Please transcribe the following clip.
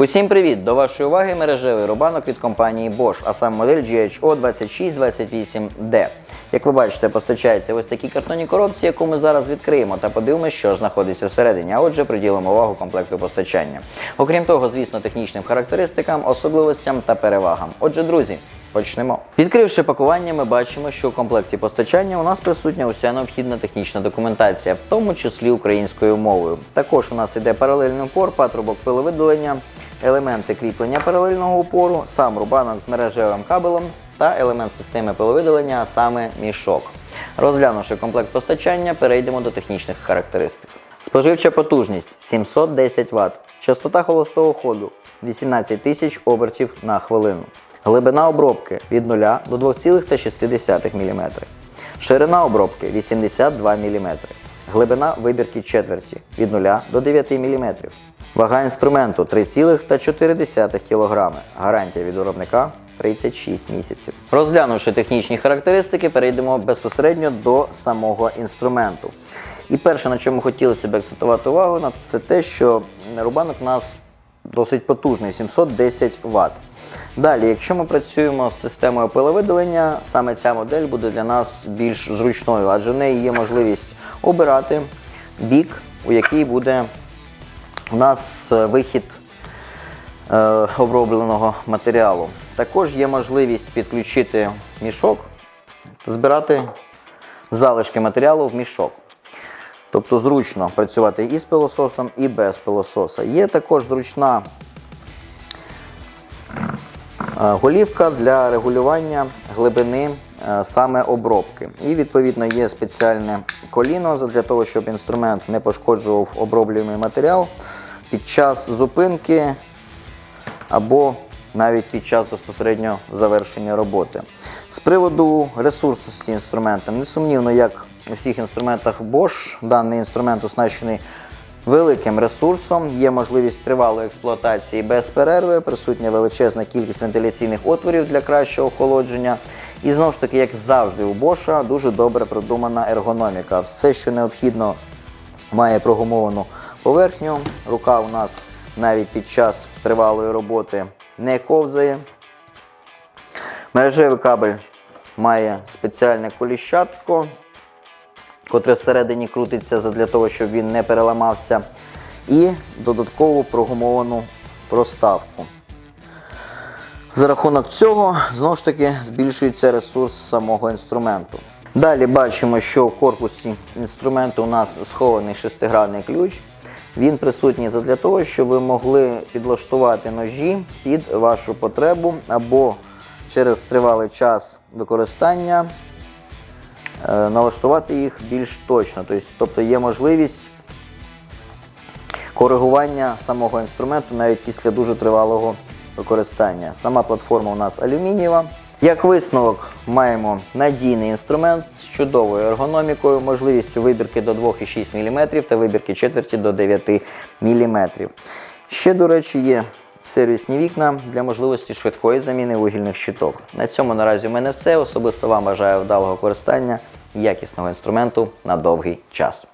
Усім привіт! До вашої уваги мережевий рубанок від компанії Bosch, а саме модель GHO 2628D. Як ви бачите, постачається ось такій картонній коробці, яку ми зараз відкриємо та подивимося, що знаходиться всередині. А отже, приділимо увагу комплекту постачання. Окрім того, звісно, технічним характеристикам, особливостям та перевагам. Отже, друзі. Почнемо. Відкривши пакування, ми бачимо, що у комплекті постачання у нас присутня уся необхідна технічна документація, в тому числі українською мовою. Також у нас іде паралельний упор, патрубок пиловидалення, елементи кріплення паралельного упору, сам рубанок з мережевим кабелем та елемент системи пиловидалення, а саме мішок. Розглянувши комплект постачання, перейдемо до технічних характеристик. Споживча потужність 710 Вт, частота холостого ходу 18 тисяч обертів на хвилину. Глибина обробки від 0 до 2,6 мм. Ширина обробки 82 мм. Глибина вибірки четверті від 0 до 9 мм. Вага інструменту 3,4 кг. Гарантія від виробника 36 місяців. Розглянувши технічні характеристики, перейдемо безпосередньо до самого інструменту. І перше, на чому хотілося б акцентувати увагу, це те, що рубанок у нас досить потужний 710 Вт. Далі, якщо ми працюємо з системою пиловидалення, саме ця модель буде для нас більш зручною, адже в неї є можливість обирати бік, у який буде у нас е, вихід е, обробленого матеріалу. Також є можливість підключити мішок та збирати залишки матеріалу в мішок. Тобто зручно працювати і з пилососом, і без пилососа. Є також зручна е, голівка для регулювання глибини саме обробки. І відповідно є спеціальне коліно для того, щоб інструмент не пошкоджував оброблюємий матеріал під час зупинки або навіть під час безпосередньо завершення роботи. З приводу ресурсності інструмента, несумнівно, як у всіх інструментах Bosch, даний інструмент оснащений великим ресурсом, є можливість тривалої експлуатації без перерви, присутня величезна кількість вентиляційних отворів для кращого охолодження. І знову ж таки, як завжди, у Bosch дуже добре продумана ергономіка. Все, що необхідно, має прогумовану поверхню. Рука у нас навіть під час тривалої роботи не ковзає. Мережевий кабель має спеціальне коліщатко, котре всередині крутиться для того, щоб він не переламався. І додаткову прогумовану проставку. За рахунок цього, знову ж таки, збільшується ресурс самого інструменту. Далі бачимо, що в корпусі інструменту у нас схований шестигранний ключ. Він присутній для того, щоб ви могли підлаштувати ножі під вашу потребу або через тривалий час використання е, налаштувати їх більш точно. Тобто- Тобто є можливість коригування самого інструменту навіть після дуже тривалого використання. Сама платформа у нас алюмінієва. Як висновок, маємо надійний інструмент з чудовою ергономікою, можливістю вибірки до 2,6 мм та вибірки четверті до 9 мм. Ще, до речі, є сервісні вікна для можливості швидкої заміни вугільних щиток. На цьому наразі у мене все. Особисто вам бажаю вдалого користання якісного інструменту на довгий час.